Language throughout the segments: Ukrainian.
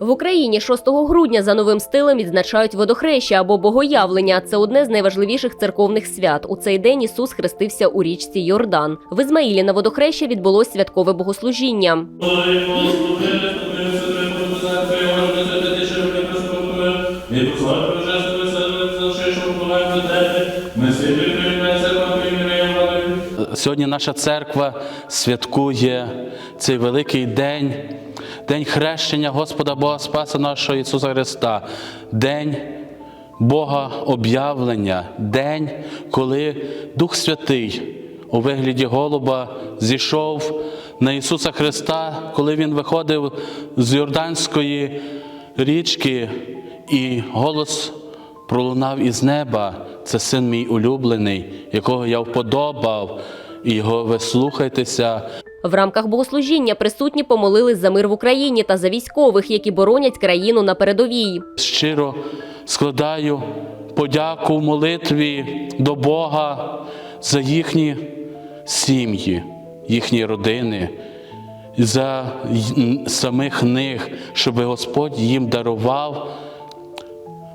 В Україні 6 грудня за новим стилем відзначають водохреща або богоявлення. Це одне з найважливіших церковних свят. У цей день Ісус хрестився у річці Йордан. В Ізмаїлі на водохреща відбулось святкове богослужіння. Сьогодні наша церква святкує цей великий день, день хрещення Господа Бога Спаса нашого Ісуса Христа, день Бога об'явлення, день, коли Дух Святий у вигляді голуба зійшов на Ісуса Христа, коли Він виходив з Йорданської річки, і голос пролунав із неба. Це син мій улюблений, якого я вподобав, його ви слухайтеся. В рамках богослужіння присутні помолились за мир в Україні та за військових, які боронять країну на передовій. Щиро складаю подяку в молитві до Бога за їхні сім'ї, їхні родини, за самих них, щоб Господь їм дарував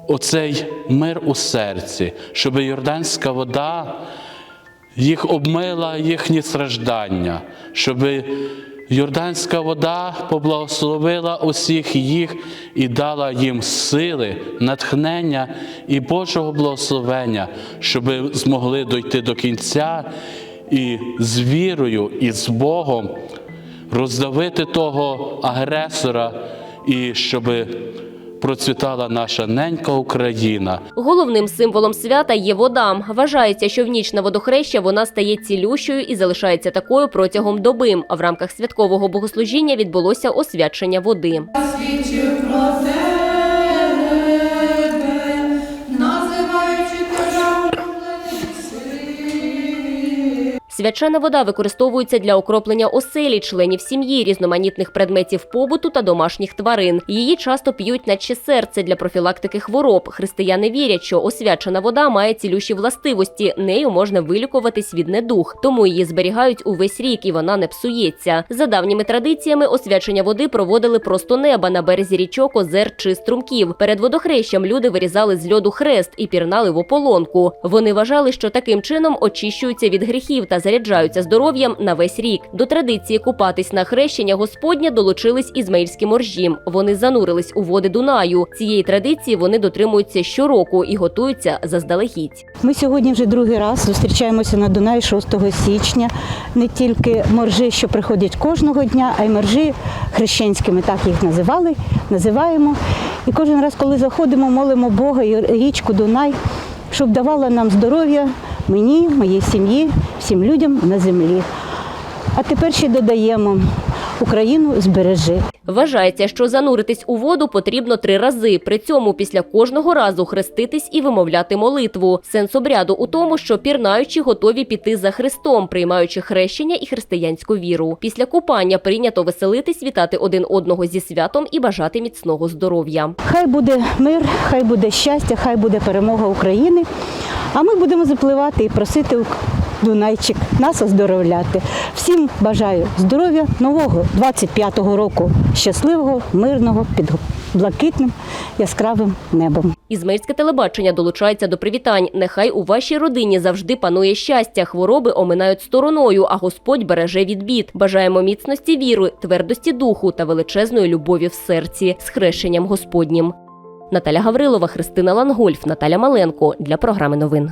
оцей мир у серці, щоб йорданська вода їх обмила їхні страждання, щоб Йорданська вода поблагословила усіх їх і дала їм сили, натхнення і Божого благословення, щоб змогли дойти до кінця і з вірою, і з Богом роздавити того агресора, і щоб процвітала наша ненька Україна. Головним символом свята є вода. Вважається, що в ніч на водохреща вона стає цілющою і залишається такою протягом доби. А в рамках святкового богослужіння відбулося освячення води. Свячена вода використовується для окроплення оселі, членів сім'ї, різноманітних предметів побуту та домашніх тварин. Її часто п'ють наче серце для профілактики хвороб. Християни вірять, що освячена вода має цілющі властивості. Нею можна вилікуватись від недух, тому її зберігають увесь рік і вона не псується. За давніми традиціями освячення води проводили просто неба на березі річок, озер чи струмків. Перед водохрещем люди вирізали з льоду хрест і пірнали в ополонку. Вони вважали, що таким чином очищуються від гріхів та заряджаються здоров'ям на весь рік. До традиції купатись на хрещення Господня долучились ізмаїльські моржі. Вони занурились у води Дунаю. Цієї традиції вони дотримуються щороку і готуються заздалегідь. Ми сьогодні вже другий раз зустрічаємося на Дунаї 6 січня. Не тільки моржі, що приходять кожного дня, а й моржі хрещенськими, так їх називали, називаємо. І кожен раз, коли заходимо, молимо Бога і річку Дунай, щоб давала нам здоров'я мені, моїй сім'ї, всім людям на землі. А тепер ще додаємо Україну збережи. Вважається, що зануритись у воду потрібно три рази. При цьому після кожного разу хреститись і вимовляти молитву. Сенс обряду у тому, що пірнаючі готові піти за Христом, приймаючи хрещення і християнську віру. Після купання прийнято веселитись, вітати один одного зі святом і бажати міцного здоров'я. Хай буде мир, хай буде щастя, хай буде перемога України. А ми будемо запливати і просити Дунайчик нас оздоровляти. Всім бажаю здоров'я нового 25-го року, щасливого, мирного, під блакитним яскравим небом. Ізмаїльське телебачення долучається до привітань. Нехай у вашій родині завжди панує щастя, хвороби оминають стороною, а Господь береже від бід. Бажаємо міцності віри, твердості духу та величезної любові в серці з хрещенням Господнім. Наталя Гаврилова, Христина Лангольф, Наталя Маленко для програми новин.